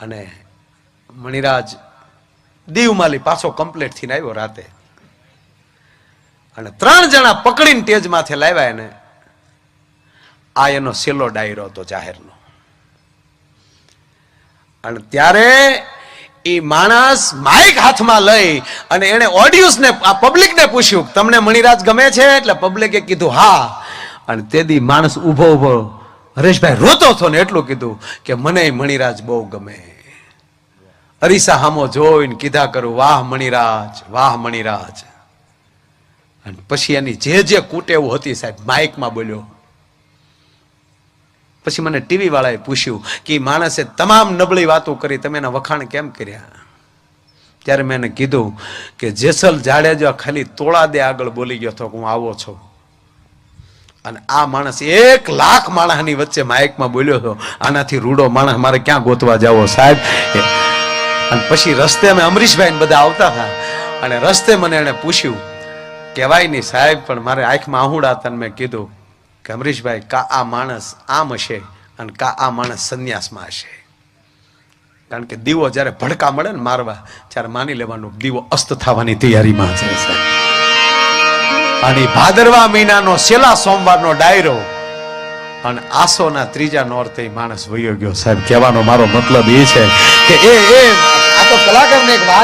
અને મણિરાજ દીવમાલી પાછો કમ્પ્લીટ થઈને આવ્યો રાતે. અને ત્રણ જણા પકડીને ટેજ માથે લાવ્યા એને. આ એનો છેલ્લો ડાયરો હતો જાહેરનો. અને ત્યારે એ માણસ માઇક હાથમાં લઈ અને એને ઓડિયન્સને આ પબ્લિકને પૂછ્યું તમને મણિરાજ ગમે છે? એટલે પબ્લિકે કીધું, હા. અને તેદી માણસ ઊભો ઊભો હરેશભાઈ, રોતો હતો ને એટલું કીધું કે મને મણિરાજ બહુ ગમે. અરીસા હામો જોઈને કીધા કરું, વાહ મણિરાજ વાહ મણિરાજ. અને પછી એની જે જે કુટેવ હતી સાહેબ, માઇકમાં બોલ્યો. પછી મને ટીવી વાળાએ પૂછ્યું કે માણસે તમામ નબળી વાતો કરી, તમે એના વખાણ કેમ કર્યા? ત્યારે મેં એને કીધું કે જેસલ જાડેજા ખાલી તોળા દે આગળ બોલી ગયો હતો કે હું આવો છું. અને આ માણસ એક લાખ માણસની વચ્ચે માઇકમાં બોલ્યો હતો, આનાથી રૂડો માણસ મારે ક્યાં ગોતવા જાવો સાહેબ? અને પછી રસ્તે અમે અમરીશભાઈ બધા આવતા હતા. અને રસ્તે મને એને પૂછ્યું, કહેવાય નહીં સાહેબ, પણ મારે આંખમાં આહુડા હતા મેં કીધું કે અમરીશભાઈ, કા આ માણસ આમ હશે અને કા આ માણસ સંન્યાસમાં હશે? કારણ કે દીવો જ્યારે ભડકા મળે ને મારવા, ત્યારે માની લેવાનું દીવો અસ્ત થવાની તૈયારીમાં છે સાહેબ અને ભાદરવા મહિનાનો છેલ્લા સોમવારનો ડાયરો. અને આસોના ત્રીજા નોરતે માણસ વયો ગયો. સાહેબ, કહેવાનો મારો મતલબ એ છે કે એ એ, આ તો કલાકારને એક વાત